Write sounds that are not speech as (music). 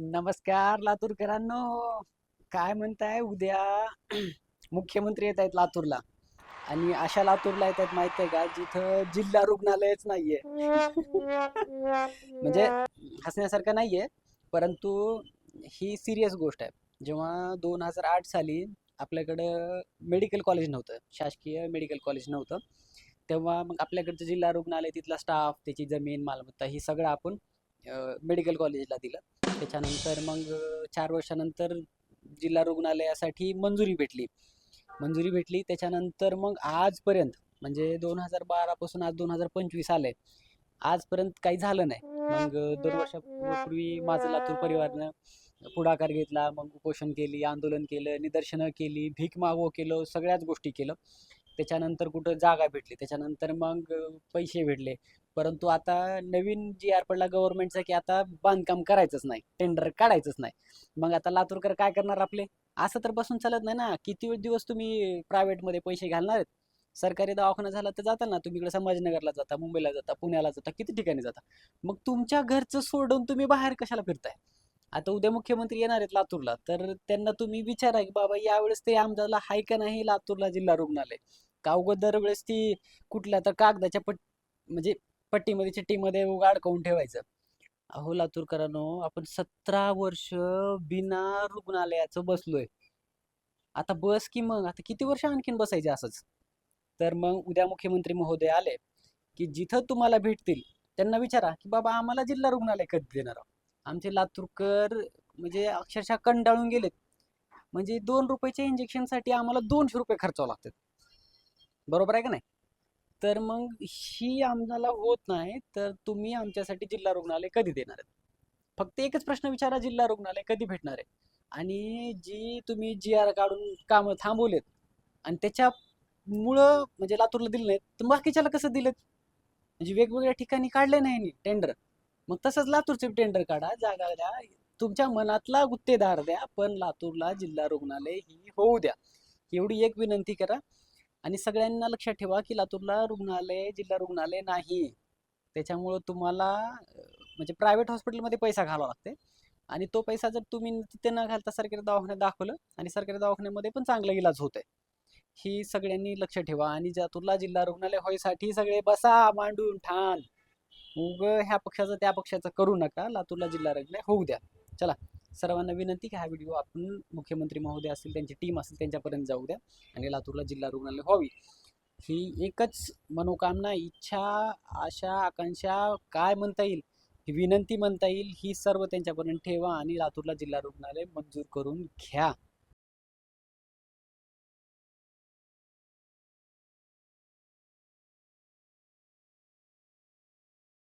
नमस्कार लातूरकरांनो. काय म्हणताय? उद्या (clears throat) मुख्यमंत्री येत आहेत लातूरला. आणि अशा लातूरला येत आहेत माहीत आहे का? जिथं जिल्हा रुग्णालयच नाहीये. (laughs) म्हणजे हसण्यासारखं नाहीये परंतु ही सिरियस गोष्ट आहे. जेव्हा दोन हजार आठ साली आपल्याकडं मेडिकल कॉलेज नव्हतं शासकीय मेडिकल कॉलेज नव्हतं तेव्हा मग आपल्याकडचं जिल्हा रुग्णालय तिथला स्टाफ त्याची जमीन मालमत्ता ही सगळं आपण मेडिकल कॉलेजला दिलं. त्याच्यानंतर मग चार वर्षानंतर जिल्हा रुग्णालयासाठी मंजुरी भेटली. मंजुरी भेटली. त्याच्यानंतर मग आजपर्यंत म्हणजे दोन हजार बारापासून आज दोन हजार पंचवीस आलंय. आजपर्यंत काही झालं नाही. मग दोन वर्षापूर्वी माझं लातूर परिवारनं पुढाकार घेतला. मग उपोषण केली आंदोलन केलं निदर्शनं केली भीक मागो केलं सगळ्याच गोष्टी केलं. त्याच्यानंतर कुठं जागा भेटली त्याच्यानंतर मग पैसे भेटले. परंतु आता नवीन जी आर पडला गव्हर्नमेंटचा की आता बांधकाम करायचंच नाही टेंडर काढायचंच नाही. मग आता लातूरकर काय करणार आपले? असं तर बसून चालत नाही ना. किती दिवस तुम्ही प्रायव्हेटमध्ये पैसे घालणार आहेत? सरकारी दवाखाना झाला तर जाता ना तुम्ही इकडे संभाजीनगरला जाता मुंबईला जाता पुण्याला जाता किती ठिकाणी जाता? मग तुमच्या घरचं सोडून तुम्ही बाहेर कशाला फिरताय? आता उद्या मुख्यमंत्री येणार आहेत लातूरला तर त्यांना तुम्ही विचारा की बाबा यावेळेस ते आमदारला हाय का नाही लातूरला जिल्हा रुग्णालय? का उगाच दरवेळेस ती कुठल्या तर कागदाच्या पट म्हणजे पट्टीमध्ये चिट्टीमध्ये उगा अडकवून ठेवायचं. अहो लातूरकरांनो आपण सतरा वर्ष बिना रुग्णालयाचं बसलोय. आता बस की मग? आता किती वर्ष आणखीन बसायचे असंच? तर मग उद्या मुख्यमंत्री महोदय आले की जिथं तुम्हाला भेटतील त्यांना विचारा की बाबा आम्हाला जिल्हा रुग्णालय कधी देणार आहोत? आमचे लातूरकर म्हणजे अक्षरशः कंटाळून गेलेत. म्हणजे दोन रुपयाच्या इंजेक्शनसाठी आम्हाला दोनशे रुपये खर्चावं लागतात. बरोबर आहे का नाही? तर मग ही आम्हाला होत नाही तर तुम्ही आमच्यासाठी जिल्हा रुग्णालय कधी देणार आहेत? फक्त एकच प्रश्न विचारा जिल्हा रुग्णालय कधी भेटणार आहे? आणि जी तुम्ही जी आर काढून कामं थांबवलेत आणि त्याच्यामुळं म्हणजे लातूरला दिलं नाहीत तर बाकीच्याला कसं दिलं म्हणजे वेगवेगळ्या ठिकाणी काढले नाही टेंडर मग तसंच लातूरचे टेंडर काढा जागा द्या. तुमच्या मनातला गुत्तेदार द्या पण लातूरला जिल्हा रुग्णालय ही होऊ द्या. एवढी एक विनंती करा. आणि सगळ्यांना लक्षात ठेवा की लातूरला रुग्णालय जिल्हा रुग्णालय नाही. त्याच्यामुळं तुम्हाला म्हणजे प्रायव्हेट हॉस्पिटलमध्ये पैसा घालावा लागते आणि तो पैसा जर तुम्ही तिथे न घालता सरकारी दवाखान्यात दाखवलं आणि सरकारी दवाखान्यामध्ये पण चांगला इलाज होतोय. ही सगळ्यांनी लक्ष ठेवा. आणि लातूरला जिल्हा रुग्णालय होईसाठी सगळे बसा मांडून ठाण. उग ह्या पक्षाचं त्या पक्षाचं करू नका लातूरला जिल्हा रुग्णालय होऊ द्या. चला सर्वांना विनंती की हा व्हिडिओ आपण मुख्यमंत्री महोदय असतील त्यांची टीम असेल त्यांच्यापर्यंत जाऊ द्या आणि लातूरला जिल्हा रुग्णालय व्हावी. ही एकच मनोकामना इच्छा आशा आकांक्षा काय म्हणता येईल ही विनंती म्हणता येईल ही सर्व त्यांच्यापर्यंत ठेवा आणि लातूरला जिल्हा रुग्णालय मंजूर करून घ्या.